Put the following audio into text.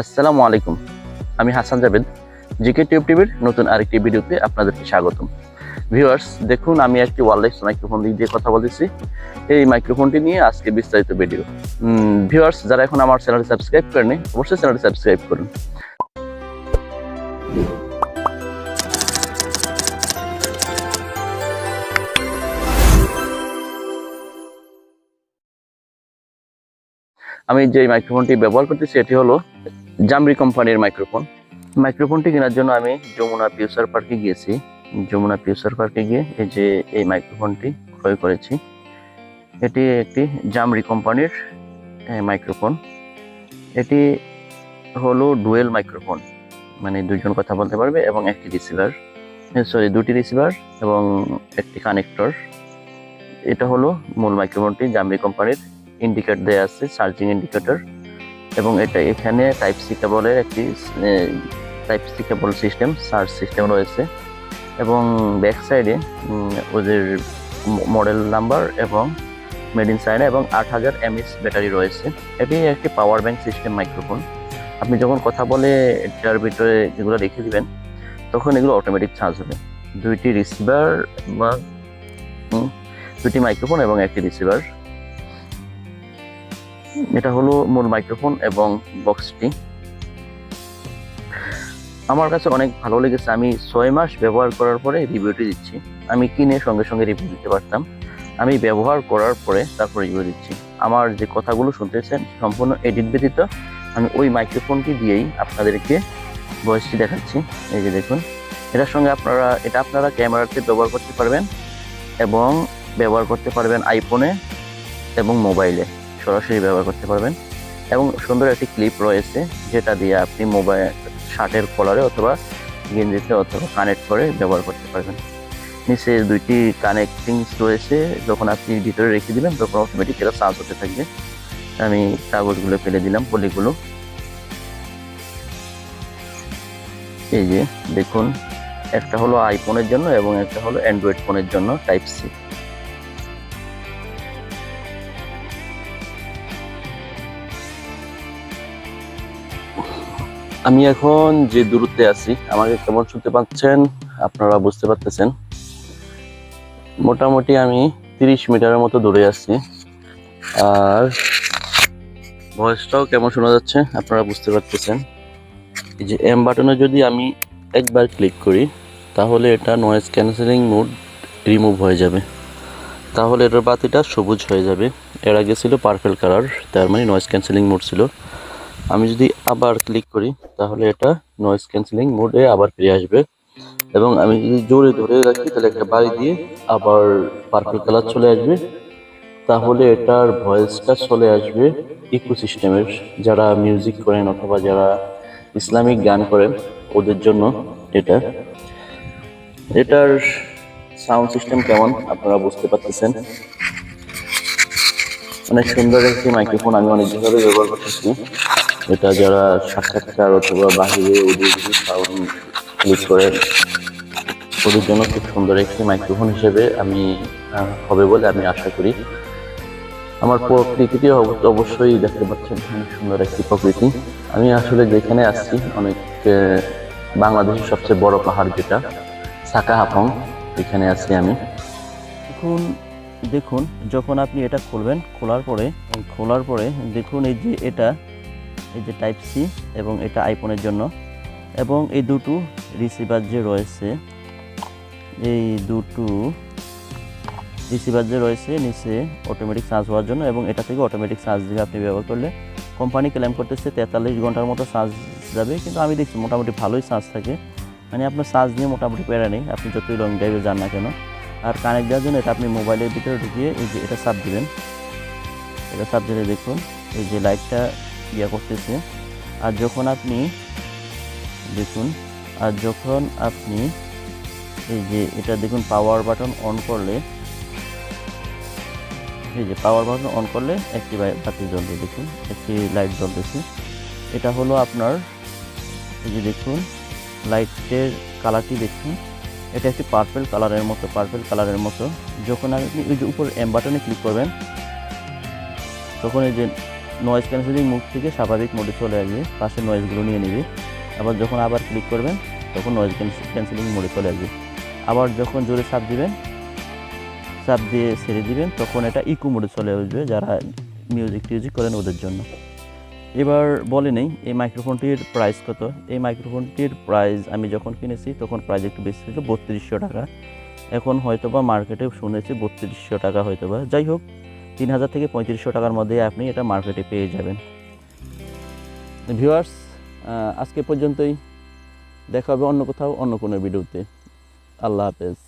আসসালামু আলাইকুম। আমি হাসান জাবেদ জিকে টিউব টিভির নতুন আরেকটি ভিডিওতে আপনাদেরকে স্বাগতম। ভিউয়ার্স, দেখুন, আমি একটি ওয়ারলেস মাইক্রোফোন দিয়ে কথা বলতেছি। এই মাইক্রোফোনটি নিয়ে আজকে বিস্তারিত ভিডিও। ভিউয়ার্স, যারা এখন আমার চ্যানেলটি সাবস্ক্রাইব করেনি অবশ্যই চ্যানেলটি সাবস্ক্রাইব করুন। আমি যে মাইক্রোফোনটি ব্যবহার করতেছি, এটি হলো জামরি কোম্পানির মাইক্রোফোন মাইক্রোফোনটি কেনার জন্য আমি যমুনা পিউসার পার্কে গিয়েছি। যমুনা পিউসার পার্কে গিয়ে এই যে এই মাইক্রোফোনটি ক্রয় করেছি। এটি একটি জামরি কোম্পানির মাইক্রোফোন এটি হলো ডুয়েল মাইক্রোফোন মানে দুজন কথা বলতে পারবে এবং একটি রিসিভার সরি দুটি রিসিভার এবং একটি কানেক্টর এটা হলো মূল মাইক্রোফোনটি জামরি কোম্পানির ইন্ডিকেটর দেওয়া আছে চার্জিং ইন্ডিকেটর এবং এটা এখানে টাইপ সি কেবলের একটি type C cable system charge system রয়েছে। এবং ব্যাক সাইডে ওদের মডেল নাম্বার এবং মেড ইন চায়না এবং আট হাজার এমএস ব্যাটারি রয়েছে। এটি একটি পাওয়ার ব্যাংক সিস্টেম মাইক্রোফোন আপনি যখন কথা বলে এটার ভিতরে যেগুলো রেখে দিবেন, তখন এগুলো অটোমেটিক চার্জ হবে। দুইটি রিসিভার বা দুটি মাইক্রোফোন এবং একটি রিসিভার এটা হলো মূল মাইক্রোফোন এবং বক্সটি আমার কাছে অনেক ভালো লেগেছে। আমি ছয় মাস ব্যবহার করার পরে রিভিউটি দিচ্ছি। আমি কিনে সঙ্গে সঙ্গে রিভিউ দিতে পারতাম। আমি ব্যবহার করার পরে তারপর রিভিউ দিচ্ছি। আমার যে কথাগুলো শুনতেছেন সম্পূর্ণ এডিট ব্যতীত আমি ওই মাইক্রোফোনটি দিয়েই আপনাদেরকে ভয়েসটি দেখাচ্ছি। এই যে দেখুন, এটার সঙ্গে আপনারা, এটা আপনারা ক্যামেরাতে ব্যবহার করতে পারবেন এবং ব্যবহার করতে পারবেন আইফোনে এবং মোবাইলে সরাসরি ব্যবহার করতে পারবেন। এবং সুন্দর একটি ক্লিপ রয়েছে, যেটা দিয়ে আপনি মোবাইল শার্টের কলারে অথবা গেঞ্জিতে অথবা কানেক্ট করে ব্যবহার করতে পারবেন। নিচে দুইটি কানেক্টিং রয়েছে, যখন আপনি ভিতরে রেখে দিবেন, তখন অটোমেটিক এটা চার্জ হতে থাকবে। আমি কাগজগুলো ফেলে দিলাম, পলিগুলো। এই যে দেখুন, একটা হলো আইফোনের জন্য এবং একটা হলো অ্যান্ড্রয়েড ফোনের জন্য টাইপ সি আমি এখন যে দূরত্বে আছি, আমাকে কেমন শুনতে পাচ্ছেন আপনারা বুঝতে পারতেছেন। মোটামুটি আমি তিরিশ মিটারের মতো দূরে আছি। আর ভয়েসটাও কেমন শোনা যাচ্ছে আপনারা বুঝতে পারতেছেন। এই যে এম বাটনে যদি আমি একবার ক্লিক করি, তাহলে এটা নয়েজ ক্যান্সেলিং মোড রিমুভ হয়ে যাবে। তাহলে এটার বাতিটা সবুজ হয়ে যাবে। এর আগে ছিল পার্পেল কালার তার মানে নয়েজ ক্যান্সেলিং মোড ছিল। আমি যদি আবার ক্লিক করি, তাহলে এটা নয়েজ ক্যান্সেলিং মোডে আবার ফিরে আসবে। এবং আমি যদি জোরে ধরে রাখি, তাহলে একটা বাড়ি দিয়ে আবার পার্পল কালার চলে আসবে। তাহলে এটার ভয়েসটা চলে আসবে ইকোসিস্টেমের যারা মিউজিক করেন অথবা যারা ইসলামিক গান করেন, ওদের জন্য এটা। এটার সাউন্ড সিস্টেম কেমন, আপনারা বুঝতে পারতেছেন? অনেক সুন্দর একটি মাইক্রোফোন আমি অনেক ভাবে ব্যবহার করতেছি। এটা যারা সাক্ষাৎকার অথবা বাহিরে সাউন্ড ক্লিক করে, ওদের জন্য খুব সুন্দর একটি মাইক্রোফোন হিসেবে আমি হবে বলে আমি আশা করি। আমার প্রকৃতিটি অব- অবশ্যই দেখতে পাচ্ছেন অনেক সুন্দর একটি প্রকৃতি। আমি আসলে যেখানে আসছি অনেক বাংলাদেশের সবচেয়ে বড় পাহাড় যেটা সাকা হাফং এখানে আছি আমি। এখন দেখুন, যখন আপনি এটা খুলবেন, খোলার পরে খোলার পরে দেখুন এই যে এটা এই যে টাইপ সি এবং এটা আইফোনের জন্য। এবং এই দুটো রিসিভার যে রয়েছে, এই দুটো রিসিভার যে রয়েছে নিচে অটোমেটিক চার্জ হওয়ার জন্য এবং এটা থেকে অটোমেটিক চার্জ দিয়ে আপনি ব্যবহার করলে। কোম্পানি ক্লেম করতেছে তেতাল্লিশ ঘণ্টার মতো চার্জ যাবে, কিন্তু আমি দেখছি মোটামুটি ভালোই চার্জ থাকে। মানে আপনার চার্জ নিয়ে মোটামুটি প্যারা নেই, আপনি যতই লং ড্রাইভে যান না কেন। আর কানেক্ট দেওয়ার জন্য এটা আপনি মোবাইলের ভিতরে ঢুকিয়ে এই যে এটা চাপ দিবেন। এটা চাপ দিলে দেখুন, এই যে লাইটটা ইয়া করতেছে। আর যখন আপনি দেখুন, আর যখন আপনি এই যে এটা দেখুন পাওয়ার বাটন অন করলে, এই যে পাওয়ার বাটন অন করলে একটি বাতি জ্বলবে, দেখুন, একটি লাইট জ্বলতেছে। এটা হলো আপনার, এই যে দেখুন লাইটের কালারটি দেখুন। এটা একটি পার্পেল কালারের মতো পার্পেল কালারের মতো। যখন আপনি ওই যে উপর এম বাটনে ক্লিক করবেন, তখন এই যে নয়েজ ক্যান্সেলিং মুখ থেকে স্বাভাবিক মোডে চলে আসবে পাশে নয়েজগুলো নিয়ে নিবে। আবার যখন আবার ক্লিক করবেন, তখন নয়েজ ক্যান্সেলিং মোডে চলে আসবে। আবার যখন জোরে চাপ দিবেন, চাপ দিয়ে ছেড়ে দিবেন, তখন এটা ইকো মোডে চলে আসবে যারা মিউজিক টিউজিক করেন ওদের জন্য। এবার বলে নেই, এই মাইক্রোফোনটির প্রাইস কত? এই মাইক্রোফোনটির প্রাইস আমি যখন কিনেছি, তখন প্রাইস একটু বেশি ছিল বত্রিশশো টাকা। এখন হয়তোবা মার্কেটে শুনেছি বত্রিশশো টাকা হয়তোবা। যাই হোক তিন হাজার থেকে পঁয়ত্রিশশো টাকার মধ্যে আপনি এটা মার্কেটে পেয়ে যাবেন। ভিউয়ার্স আজকে পর্যন্তই। দেখা হবে অন্য কোথাও, অন্য কোনো ভিডিওতে। আল্লাহ হাফেজ।